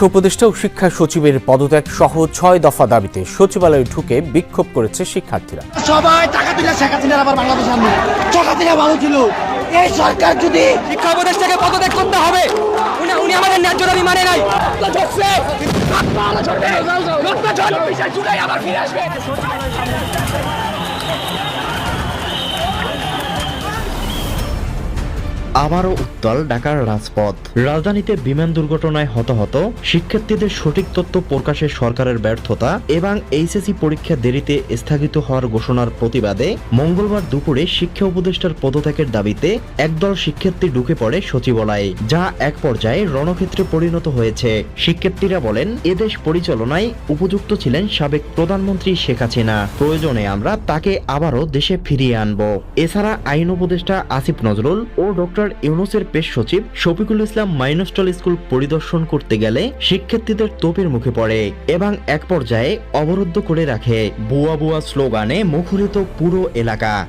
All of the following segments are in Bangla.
শিক্ষা উপদেষ্টা ও শিক্ষা সচিবের পদত্যাগ সহ ছয় দফা দাবিতে সচিবালয়ে ঢুকে বিক্ষোভ করেছে শিক্ষার্থীরা। সবাই টাকা তুলে শেখ হাসিনার আবার বাংলাদেশ আনবে শেখ ভালো ছিল। এই সরকার যদি শিক্ষা উপদেষ্টাকে পদত্যাগ করতে হবে উনি উনি আমাদের ন্যায্য দাবি মানে নাই। আবারও উত্তাল ঢাকার রাজপথ। রাজধানীতে বিমান দুর্ঘটনায় হতাহত, শিক্ষার্থীদের সঠিক তথ্য প্রকাশে সরকারের ব্যর্থতা এবং এইচএসসি পরীক্ষা দেরিতে স্থগিত হওয়ার ঘোষণার প্রতিবাদে মঙ্গলবার দুপুরে শিক্ষা উপদেষ্টার পদত্যাগের দাবিতে একদল শিক্ষার্থী ঢুকে পড়ে সচিবালয়ে, যা এক পর্যায়ে রণক্ষেত্রে পরিণত হয়েছে। শিক্ষার্থীরা বলেন, এদেশ পরিচালনায় উপযুক্ত ছিলেন সাবেক প্রধানমন্ত্রী শেখ হাসিনা। প্রয়োজনে আমরা তাকে আবারও দেশে ফিরিয়ে আনব। এছাড়া আইন উপদেষ্টা আসিফ নজরুল ও ডক্টর ইউনুসের পেশ সচিব শফিকুল ইসলাম মাইনস্টল স্কুল পরিদর্শন করতে গেলে শিক্ষার্থীদের তোপের মুখে পড়ে এবং এক পর্যায়ে অবরুদ্ধ করে রাখে। বুয়া বুয়া স্লোগানে মুখরিত পুরো এলাকা।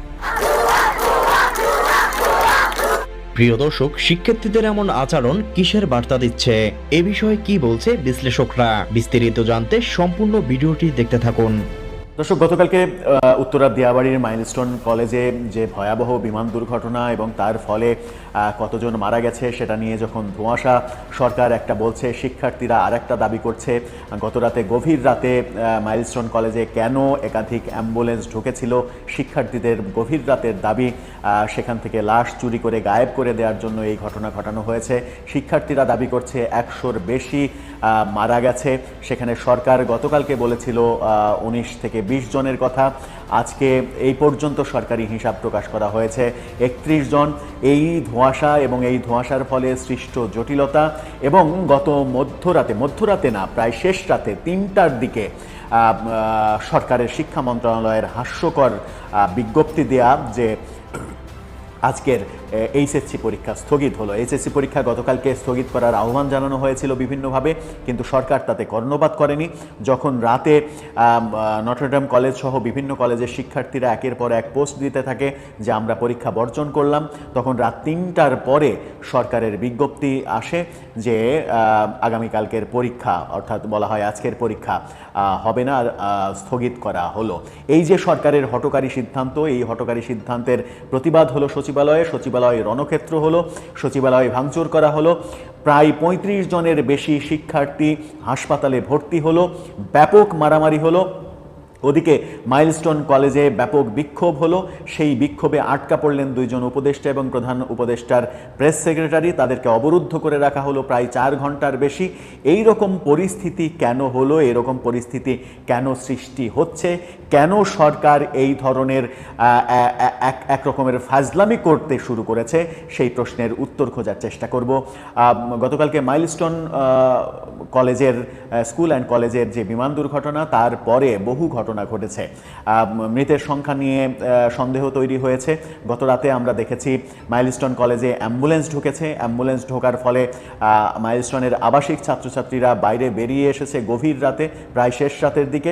প্রিয় দর্শক, শিক্ষার্থীদের এমন আচরণ কিসের বার্তা দিচ্ছে? এ বিষয়ে কি বলছে বিশ্লেষকরা? বিস্তারিত জানতে সম্পূর্ণ ভিডিওটি দেখতে থাকুন। দর্শক, গতকালকে উত্তরা দিয়াবাড়ির মাইলস্টোন কলেজে যে ভয়াবহ বিমান দুর্ঘটনা এবং তার ফলে কতজন মারা গেছে সেটা নিয়ে যখন ধোঁয়াশা সরকার একটা বলছে, শিক্ষার্থীরা আর একটা দাবি করছে, গত রাতে গভীর রাতে মাইলস্টোন কলেজে কেন একাধিক অ্যাম্বুলেন্স ঢুকেছিল শিক্ষার্থীদের গভীর রাতের দাবি সেখান থেকে লাশ চুরি করে গায়েব করে দেওয়ার জন্য এই ঘটনা ঘটানো হয়েছে। শিক্ষার্থীরা দাবি করছে, একশোর বেশি মারা গেছে। সেখানে সরকার গতকালকে বলেছিল উনিশ থেকে বিশ জনের কথা। আজকে এই পর্যন্ত সরকারি হিসাব প্রকাশ করা হয়েছে। একত্রিশ জন এই ধোঁয়াশা এবং এই ধোঁয়াশার ফলে সৃষ্ট জটিলতা এবং গত মধ্যরাতে মধ্যরাতে না, প্রায় শেষ রাতে তিনটার দিকে সরকারের শিক্ষা মন্ত্রণালয়ের হাস্যকর বিজ্ঞপ্তি দেয়া যে আজকের এইচএসসি পরীক্ষা স্থগিত হলো। এইচএসসি পরীক্ষা গতকালকে স্থগিত করার আহ্বান জানানো হয়েছিল বিভিন্নভাবে, কিন্তু সরকার তাতে কর্ণপাত করেনি। যখন রাতে নটরডাম কলেজ সহ বিভিন্ন কলেজের শিক্ষার্থীরা একের পর এক পোস্ট দিতে থাকে যে, আমরা পরীক্ষা বর্জন করলাম। তখন রাত তিনটার পরে সরকারের বিজ্ঞপ্তি আসে যে আগামীকালকের পরীক্ষা, অর্থাৎ বলা হয় আজকের পরীক্ষা হবে না স্থগিত করা হলো। এই যে সরকারের হটকারী সিদ্ধান্ত, এই হটকারী সিদ্ধান্তের প্রতিবাদ হলো সচিবালয়ে, সচিবালয় রণক্ষেত্র হলো, সচিবালয় ভাঙচুর করা হলো, প্রায় পঁয়ত্রিশ জনের বেশি শিক্ষার্থী হাসপাতালে ভর্তি হলো, ব্যাপক মারামারি হলো ওদিকে মাইলস্টোন কলেজে ব্যাপক বিক্ষোভ হলো। সেই বিক্ষোভে আটকা পড়লেন দুইজন উপদেষ্টা এবং প্রধান উপদেষ্টার প্রেস সেক্রেটারি। তাদেরকে অবরুদ্ধ করে রাখা হলো প্রায় চার ঘণ্টার বেশি। এই রকম পরিস্থিতি কেন হলো? এরকম পরিস্থিতি কেন সৃষ্টি হচ্ছে? কেন সরকার এই ধরনের এক এক রকমের ফাজলামি করতে শুরু করেছে? সেই প্রশ্নের উত্তর খোঁজার চেষ্টা করব। গতকালকে মাইলস্টোন কলেজের স্কুল অ্যান্ড কলেজের যে বিমান দুর্ঘটনা, তারপরে বহু ঘটনা ঘটেছে। মৃতের সংখ্যা নিয়ে সন্দেহ তৈরি হয়েছে। গত রাতে আমরা দেখেছি মাইলস্টোন কলেজে অ্যাম্বুলেন্স ঢুকেছে। অ্যাম্বুলেন্স ঢোকার ফলে মাইলস্টোনের আবাসিক ছাত্রছাত্রীরা বাইরে বেরিয়ে এসেছে গভীর রাতে, প্রায় শেষ রাতের দিকে।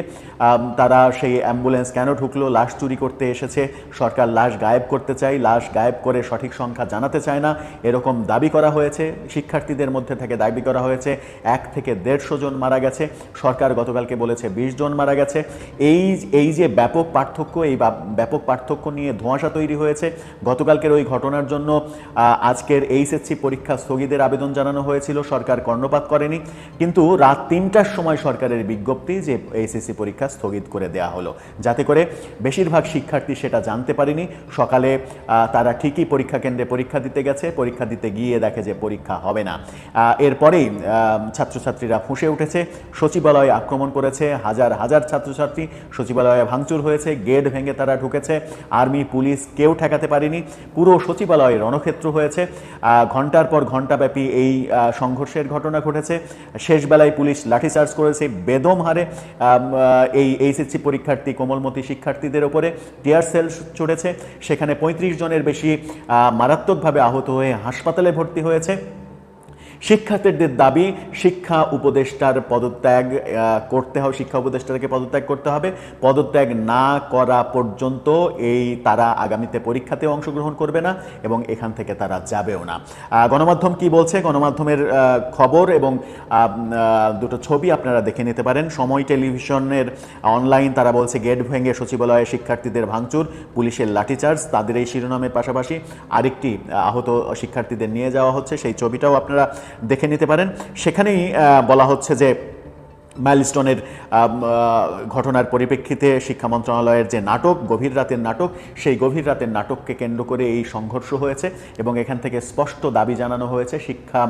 তারা সেই অ্যাম্বুলেন্স কেন ঢুকলো, লাশ চুরি করতে এসেছে, সরকার লাশ গায়েব করতে চাই লাশ গায়েব করে সঠিক সংখ্যা জানাতে চায় না। এরকম দাবি করা হয়েছে, শিক্ষার্থীদের মধ্যে থেকে দাবি করা হয়েছে, এক থেকে দেড়শো জন মারা গেছে। সরকার গতকালকে বলেছে, বিশ জন মারা গেছে। এই এই যে ব্যাপক পার্থক্য, এই ব্যাপক পার্থক্য নিয়ে ধোঁয়াশা তৈরি হয়েছে, গতকালকের ওই ঘটনার জন্য আজকের এইচএসসি পরীক্ষা স্থগিতের আবেদন জানানো হয়েছিল, সরকার কর্ণপাত করেনি। কিন্তু রাত তিনটার সময় সরকারের বিজ্ঞপ্তি যে এইচএসসি পরীক্ষা স্থগিত করে দেওয়া হলো। যাতে করে বেশিরভাগ শিক্ষার্থী সেটা জানতে পারেনি। সকালে তারা ঠিকই পরীক্ষা কেন্দ্রে পরীক্ষা দিতে গেছে, পরীক্ষা দিতে গিয়ে দেখে যে পরীক্ষা হবে না। এরপরেই ছাত্রছাত্রীরা ফুঁসে উঠেছে, সচিবালয়ে আক্রমণ করেছে হাজার হাজার ছাত্রছাত্রী সচিবালয়ে ভাঙচুর হয়েছে, গেট ভেঙে তারা ঢুকেছে, আর্মি, পুলিশ কেউ ঠেকাতে পারেনি, পুরো সচিবালয়ে রণক্ষেত্র হয়েছে। ঘণ্টার পর ঘন্টাব্যাপী এই সংঘর্ষের ঘটনা ঘটেছে। শেষ বেলায় পুলিশ লাঠিচার্জ করেছে বেদম হারে এই এইচএসসি পরীক্ষার্থী, কোমলমতি শিক্ষার্থীদের ওপরে। টিয়ার সেল চড়েছে, সেখানে পঁয়ত্রিশ জনের বেশি মারাত্মকভাবে আহত হয়ে হাসপাতালে ভর্তি হয়েছে। শিক্ষার্থীদের দাবি, শিক্ষা উপদেষ্টার পদত্যাগ করতে হবে, শিক্ষা উপদেষ্টাকে পদত্যাগ করতে হবে। পদত্যাগ না করা পর্যন্ত এই তারা আগামীতে পরীক্ষাতে অংশগ্রহণ করবে না এবং এখান থেকে তারা যাবেও না। গণমাধ্যম কি বলছে? গণমাধ্যমের খবর এবং দুটো ছবি আপনারা দেখে নিতে পারেন। সময় টেলিভিশনের অনলাইন তারা বলছে গেট ভেঙে সচিবালয়ে শিক্ষার্থীদের ভাঙচুর, পুলিশের লাঠিচার্জ, তাদের এই শিরোনামের পাশাপাশি আরেকটি আহত শিক্ষার্থীদের নিয়ে যাওয়া হচ্ছে। সেই ছবিটাও আপনারা দেখে নিতে পারেন। সেখানেই বলা হচ্ছে যে মাইলস্টোনের ঘটনার পরিপ্রেক্ষিতে শিক্ষা মন্ত্রণালয়ের যে নাটক, গভীর রাতের নাটক, সেই গভীর রাতের নাটককে কেন্দ্র করে এই সংঘর্ষ হয়েছে এবং এখান থেকে স্পষ্ট দাবি জানানো হয়েছে, শিক্ষা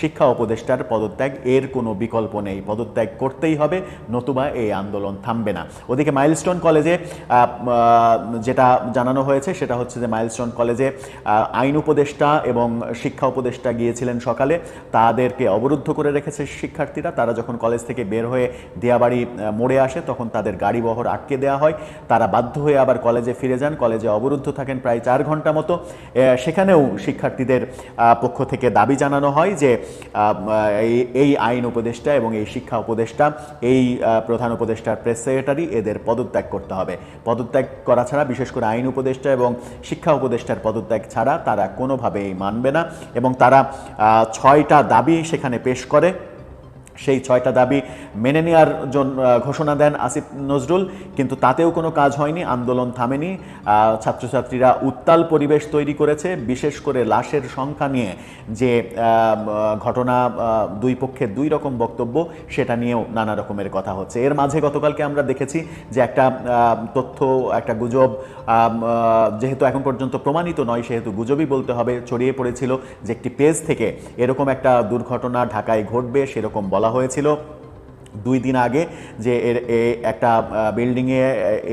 শিক্ষা উপদেষ্টার পদত্যাগ, এর কোনো বিকল্প নেই। পদত্যাগ করতেই হবে, নতুবা এই আন্দোলন থামবে না। ওদিকে মাইলস্টোন কলেজে যেটা জানানো হয়েছে সেটা হচ্ছে যে মাইলস্টোন কলেজে আইন উপদেষ্টা এবং শিক্ষা উপদেষ্টা গিয়েছিলেন সকালে। তাদেরকে অবরুদ্ধ করে রেখেছে শিক্ষার্থীরা। তারা যখন কলেজ থেকে বের হয়ে দিয়াবাড়ি মোড়ে আসে, তখন তাদের গাড়ি বহর আটকে দেওয়া হয়। তারা বাধ্য হয়ে আবার কলেজে ফিরে যান। কলেজে অবরুদ্ধ থাকেন প্রায় চার ঘণ্টা মতো। সেখানেও শিক্ষার্থীদের পক্ষ থেকে দাবি জানানো হয় যে এই- এই আইন উপদেষ্টা এবং এই শিক্ষা উপদেষ্টা, এই প্রধান উপদেষ্টার প্রেস সেক্রেটারি, এদের পদত্যাগ করতে হবে। পদত্যাগ করা ছাড়া বিশেষ করে আইন উপদেষ্টা এবং শিক্ষা উপদেষ্টার পদত্যাগ ছাড়া তারা কোনোভাবেই মানবে না এবং তারা ছয়টা দাবি সেখানে পেশ করে। সেই ছয়টা দাবি মেনে নেওয়ার জন্য ঘোষণা দেন আসিফ নজরুল, কিন্তু তাতেও কোনো কাজ হয়নি, আন্দোলন থামেনি। ছাত্রছাত্রীরা উত্তাল পরিবেশ তৈরি করেছে, বিশেষ করে লাশের সংখ্যা নিয়ে যে ঘটনা দুই পক্ষের দুই রকম বক্তব্য, সেটা নিয়েও নানা রকমের কথা হচ্ছে। এর মাঝে গতকালকে আমরা দেখেছি যে একটা তথ্য, একটা গুজব যেহেতু এখন পর্যন্ত প্রমাণিত নয়, সেহেতু গুজবই বলতে হবে, ছড়িয়ে পড়েছিল যে একটি পেজ থেকে এরকম একটা দুর্ঘটনা ঢাকায় ঘটবে, সেরকম বলা হয়েছিল দুই দিন আগে যে এর একটা বিল্ডিংয়ে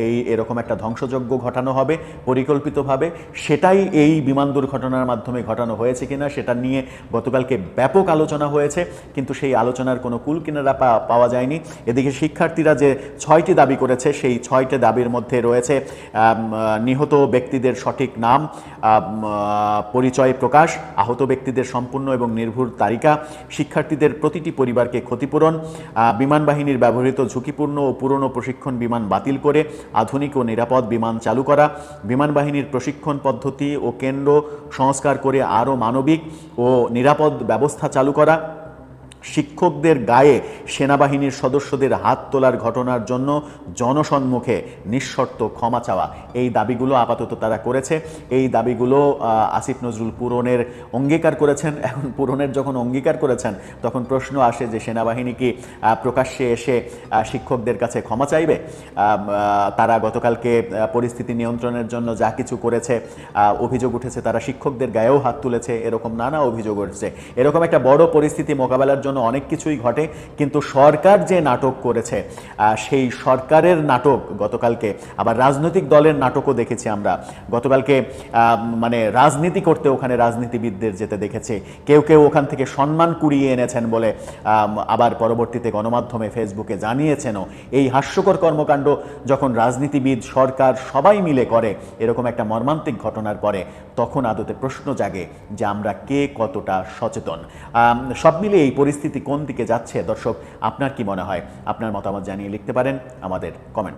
এই এরকম একটা ধ্বংসযজ্ঞ ঘটানো হবে, পরিকল্পিতভাবে, সেটাই এই বিমান দুর্ঘটনার মাধ্যমে ঘটানো হয়েছে কিনা, সেটা নিয়ে গতকালকে ব্যাপক আলোচনা হয়েছে, কিন্তু সেই আলোচনার কোনো কুল কিনারা পাওয়া যায়নি। এদিকে শিক্ষার্থীরা যে ছয়টি দাবি করেছে, সেই ছয়টি দাবির মধ্যে রয়েছে নিহত ব্যক্তিদের সঠিক নাম পরিচয় প্রকাশ, আহত ব্যক্তিদের সম্পূর্ণ এবং নির্ভুল তালিকা, শিক্ষার্থীদের প্রতিটি পরিবারকে ক্ষতিপূরণ বিমান বাহিনীর ব্যবহৃত ঝুঁকিপূর্ণ ও পুরনো প্রশিক্ষণ বিমান বাতিল করে আধুনিক ও নিরাপদ বিমান চালু করা, বিমান বাহিনীর প্রশিক্ষণ পদ্ধতি ও কেন্দ্র সংস্কার করে আরও মানবিক ও নিরাপদ ব্যবস্থা চালু করা শিক্ষকদের গায়ে সেনাবাহিনীর সদস্যদের হাত তোলার ঘটনার জন্য জনসম্মুখে নিঃশর্ত ক্ষমা চাওয়া। এই দাবিগুলো আপাতত তারা করেছে। এই দাবিগুলো আসিফ নজরুল পূরণের অঙ্গীকার করেছেন। এখন পূরণের যখন অঙ্গীকার করেছেন, তখন প্রশ্ন আসে যে সেনাবাহিনী কি প্রকাশ্যে এসে শিক্ষকদের কাছে ক্ষমা চাইবে? তারা গতকালকে পরিস্থিতি নিয়ন্ত্রণের জন্য যা কিছু করেছে অভিযোগ উঠেছে, তারা শিক্ষকদের গায়েও হাত তুলেছে। এরকম নানা অভিযোগ উঠছে। এরকম একটা বড় পরিস্থিতি মোকাবেলার জন্য অনেক কিছুই ঘটে, কিন্তু সরকার যে নাটক করেছে সেই সরকারের নাটক গতকালকে, আবার রাজনৈতিক দলের নাটকও দেখেছি আমরা। গতকালকে মানে রাজনীতি করতে ওখানে রাজনীতিবিদদের যেতে দেখেছি। কেউ কেউ ওখান থেকে সম্মান কুড়িয়ে এনেছেন বলে আবার পরবর্তীতে গণমাধ্যমে ফেসবুকে জানিয়েছেনও। এই হাস্যকর কর্মকাণ্ড যখন রাজনীতিবিদ, সরকার সবাই মিলে করে, এরকম একটা মর্মান্তিক ঘটনার পরে, তখন আদতে প্রশ্ন জাগে যে আমরা কে কতটা সচেতন। সব মিলে এই পরিস্থিতি কোন দিকে যাচ্ছে? দর্শক, আপনার কি মনে হয়? আপনার মতামত জানিয়ে লিখতে পারেন আমাদের কমেন্ট